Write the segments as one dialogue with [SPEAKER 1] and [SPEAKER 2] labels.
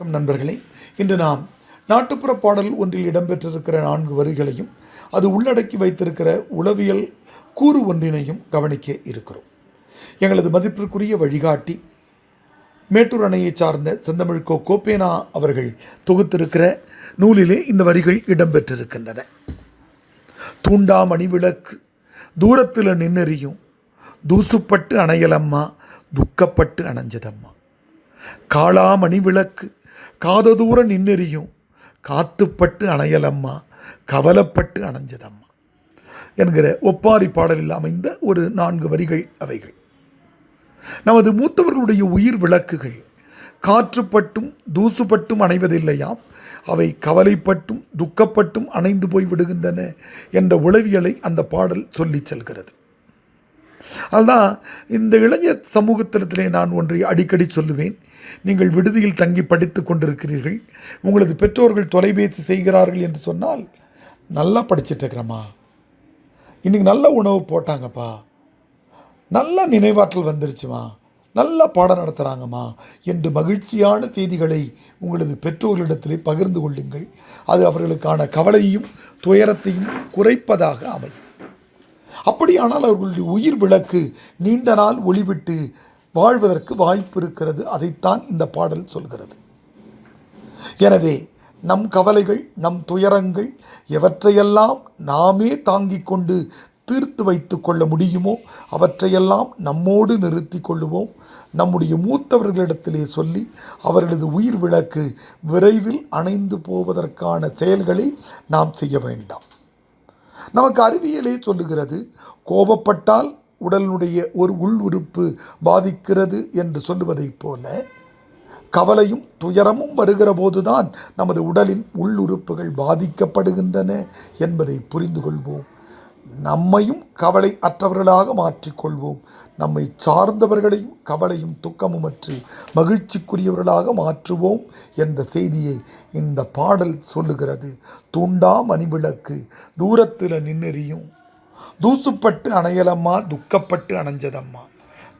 [SPEAKER 1] வணக்கம் நண்பர்களே. இன்று நாம் நாட்டுப்புற பாடல் ஒன்றில் இடம்பெற்றிருக்கிற நான்கு வரிகளையும் அது உள்ளடக்கி வைத்திருக்கிற உளவியல் கூறு ஒன்றினையும் கவனிக்க இருக்கிறோம். எங்களது மதிப்பிற்குரிய வழிகாட்டி மேட்டூர் அணையை சார்ந்த செந்தமிழ்கோ கோப்பேனா அவர்கள் தொகுத்திருக்கிற நூலிலே இந்த வரிகள் இடம்பெற்றிருக்கின்றன. தூண்டா மணிவிளக்கு தூரத்தில் நின்னெறியும் தூசுப்பட்டு அணையலம்மா துக்கப்பட்டு அணைஞ்சதம்மா. காளா மணிவிளக்கு காததூர நின்னெறியும். காத்துப்பட்டு அணையலம்மா கவலப்பட்டு அணைஞ்சதம்மா என்கிற ஒப்பாரி பாடலில் அமைந்த ஒரு நான்கு வரிகள் அவைகள். நமது மூத்தவர்களுடைய உயிர் விளக்குகள் காற்றுப்பட்டும் தூசுப்பட்டும் அணைவதில்லையாம் அவை கவலைப்பட்டும் துக்கப்பட்டும் அணைந்து போய் விடுகின்றன என்ற உளவியலை அந்த பாடல் சொல்லிச் செல்கிறது. அதுதான் இந்த இளைஞர் சமூகத்திலே நான் ஒன்றை அடிக்கடி சொல்லுவேன். நீங்கள் விடுதியில் தங்கி படித்து கொண்டிருக்கிறீர்கள். உங்களது பெற்றோர்கள் தொலைபேசி செய்கிறார்கள் என்று சொன்னால் நல்லா படிச்சிட்ருக்கிறம்மா இன்றைக்கி நல்ல உணவு போட்டாங்கப்பா. நல்ல நினைவாற்றல் வந்துருச்சுமா. நல்ல பாடம் நடத்துகிறாங்கம்மா என்று மகிழ்ச்சியான செய்திகளை உங்களது பெற்றோர்களிடத்திலே பகிர்ந்து கொள்ளுங்கள். அது அவர்களுக்கான கவலையையும் துயரத்தையும் குறைப்பதாக அமையும். அப்படியானால் அவர்களுடைய உயிர் விளக்கு நீண்ட நாள் ஒளிவிட்டு வாழ்வதற்கு வாய்ப்பு இருக்கிறது. அதைத்தான் இந்த பாடல் சொல்கிறது. எனவே நம் கவலைகள் நம் துயரங்கள் எவற்றையெல்லாம் நாமே தாங்கிக் கொண்டு தீர்த்து வைத்து கொள்ள முடியுமோ அவற்றையெல்லாம் நம்மோடு நிறுத்தி கொள்ளுவோம். நம்முடைய மூத்தவர்களிடத்திலே சொல்லி அவர்களது உயிர் விளக்கு விரைவில் அணைந்து போவதற்கான செயல்களை நாம் செய்ய வேண்டாம். நமக்கு அறிவியலே சொல்லுகிறது கோபப்பட்டால் உடலினுடைய ஒரு உள் உறுப்பு பாதிக்கிறது என்று சொல்லுவதைப் போல கவலையும் துயரமும் வருகிற போதுதான் நமது உடலின் உள்ளுறுப்புகள் பாதிக்கப்படுகின்றன என்பதை புரிந்து கொள்வோம். நம்மையும் கவலை அற்றவர்களாக மாற்றிக்கொள்வோம். நம்மை சார்ந்தவர்களையும் கவலையும் துக்கமும் அற்று மகிழ்ச்சிக்குரியவர்களாக மாற்றுவோம் என்ற செய்தியை இந்த பாடல் சொல்லுகிறது. தூண்டா மணிவிளக்கு தூரத்தில் நின்னெறியும். தூசுப்பட்டு அணையலம்மா துக்கப்பட்டு அணைஞ்சதம்மா.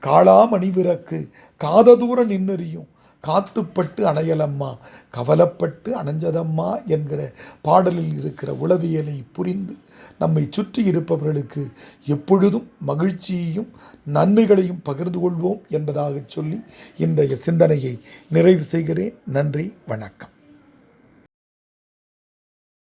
[SPEAKER 1] காளா மணிவிளக்கு காத தூரம் நின்னெறியும். காத்துப்பட்டு அணையலம்மா கவலப்பட்டு அணைஞ்சதம்மா என்கிற பாடலில் இருக்கிற உளவியலை புரிந்து நம்மை சுற்றி இருப்பவர்களுக்கு எப்பொழுதும் மகிழ்ச்சியையும் நன்மைகளையும் பகிர்ந்து கொள்வோம் என்பதாக சொல்லி இன்றைய சிந்தனையை நிறைவு செய்கிறேன். நன்றி வணக்கம்.